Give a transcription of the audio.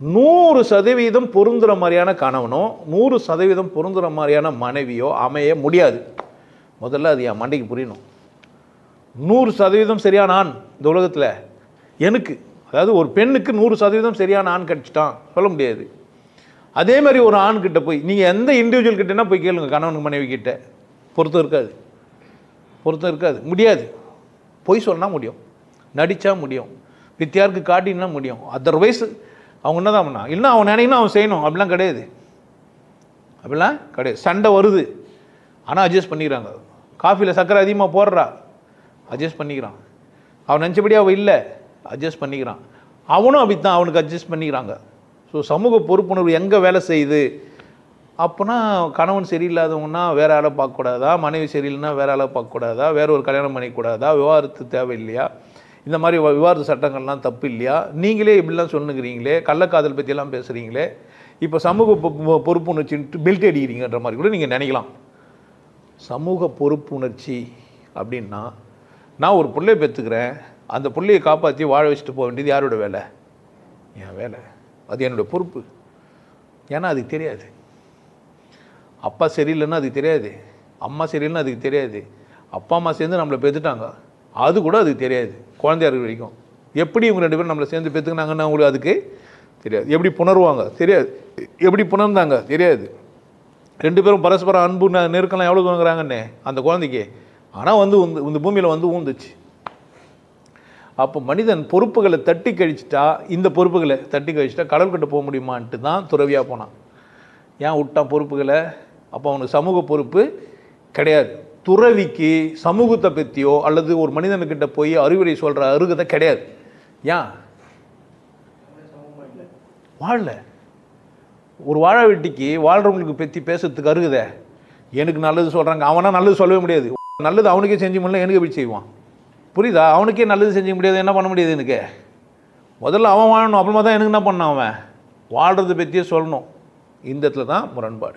நூறு சதவீதம் பொருந்துகிற மாதிரியான கணவனோ நூறு சதவீதம் பொருந்துகிற மாதிரியான மனைவியோ அமைய முடியாது. முதல்ல அது என் மண்டைக்கு புரியணும். நூறு சதவீதம் சரியான ஆண் இந்த உலகத்தில் எனக்கு. அதாவது ஒரு பெண்ணுக்கு நூறு சதவீதம் சரியான ஆண் கிடச்சிட்டான். சொல்ல முடியாது. அதே மாதிரி ஒரு ஆண்கிட்ட போய் நீங்கள் எந்த இண்டிவிஜுவல் கிட்டனா போய் கேளுங்க கணவனுக்கு மனைவி கிட்ட பொருத்தம் இருக்காது. பொருத்தம் இருக்காது. முடியாது. பொய் சொன்னால் முடியும். நடித்தா முடியும். வித்தியாருக்கு காட்டினா முடியும். அதர்வைஸ் அவங்க என்ன தான் பண்ணா? இல்லைன்னா அவன் நினைக்கணும் அவன் செய்யணும். அப்படிலாம் கிடையாது. அப்படிலாம் கிடையாது. சண்டை வருது. ஆனால் அட்ஜஸ்ட் பண்ணிக்கிறாங்க. காஃபியில் சர்க்கரை அதிகமாக போடுறா. அட்ஜஸ்ட் பண்ணிக்கிறான். அவன் நினச்சபடி அவள் இல்லை. அட்ஜஸ்ட் பண்ணிக்கிறான். அவனும் அப்படித்தான். அவனுக்கு அட்ஜஸ்ட் பண்ணிக்கிறாங்க. ஸோ சமூக பொறுப்புணர்வு எங்கே வேலை செய்யுது? அப்போனா கணவன் சரியில்லாதவங்கன்னா வேறு ஆளை பார்க்கக்கூடாதா? மனைவி சரியில்லைன்னா வேறு ஆளை பார்க்கக்கூடாதா? வேற ஒரு கல்யாணம் பண்ணிக்கூடாதா விவாகரத்து தேவை இல்லையா இந்த மாதிரி விவாத சட்டங்கள்லாம் தப்பு இல்லையா? நீங்களே இப்படிலாம் சொன்னுங்கிறீங்களே கள்ளக்காதல் பற்றியெல்லாம் பேசுகிறீங்களே இப்போ சமூக பொ- பொறுப்புணர்ச்சின்ட்டு பெல்ட் அடிக்கிறீங்கன்ற மாதிரி கூட நீங்கள் நினைக்கலாம். சமூக பொறுப்புணர்ச்சி அப்படின்னா நான் ஒரு பிள்ளைய பெற்றுக்கிறேன் அந்த பிள்ளையை காப்பாற்றி வாழ வச்சுட்டு போக வேண்டியது யாரோட வேலை? என் வேலை. அது என்னோட பொறுப்பு. ஏன்னா அதுக்கு தெரியாது. அப்பா சரியில்லைன்னா அதுக்கு தெரியாது. அம்மா சரியில்லைன்னா அதுக்கு தெரியாது. அப்பா அம்மா சேர்ந்து நம்மளை பெற்றுட்டாங்க. அது கூட அதுக்கு தெரியாது. குழந்தையா இருக்க வரைக்கும் எப்படி இவங்க ரெண்டு பேரும் நம்மளை சேர்ந்து பெற்றுக்கினாங்கன்னா அவங்களுக்கு அதுக்கு தெரியாது. எப்படி புணருவாங்க? தெரியாது. எப்படி புணர்ந்தாங்க? தெரியாது. ரெண்டு பேரும் பரஸ்பரம் அன்பு நெருக்கலாம் எவ்வளோ தூங்குறாங்கன்னே அந்த குழந்தைக்கு. ஆனால் வந்து உந்து- இந்த பூமியில் வந்து ஊந்துச்சு. அப்போ மனிதன் பொறுப்புகளை தட்டி கழிச்சிட்டா இந்த பொறுப்புகளை தட்டி கழிச்சிட்டா கடல் போக முடியுமான்ட்டு தான் துறவியாக போனான். ஏன் விட்டான் பொறுப்புகளை? அப்போ அவனுக்கு சமூக பொறுப்பு கிடையாது. துறவிக்கு சமூகத்தை பற்றியோ அல்லது ஒரு மனிதனுக்கிட்ட போய் அறிவுரை சொல்கிற அருகதை கிடையாது. ஏன் வாழல. ஒரு வாழ வெட்டிக்கு வாழ்கிறவங்களுக்கு பற்றி பேசுறதுக்கு அருகுதே. எனக்கு நல்லது சொல்கிறாங்க அவனா நல்லது சொல்லவே முடியாது. நல்லது அவனுக்கே செஞ்சு முடியல எனக்கு எப்படி செய்வான்? புரியுதா? அவனுக்கே நல்லது செஞ்சு முடியாது. என்ன பண்ண முடியாது எனக்கு? முதல்ல அவன் வாழணும். அப்புறமா தான் எனக்கு என்ன பண்ணான் அவன்? வாழ்கிறத பற்றியே சொல்லணும். இந்த இடத்துல தான் முரண்பாடு.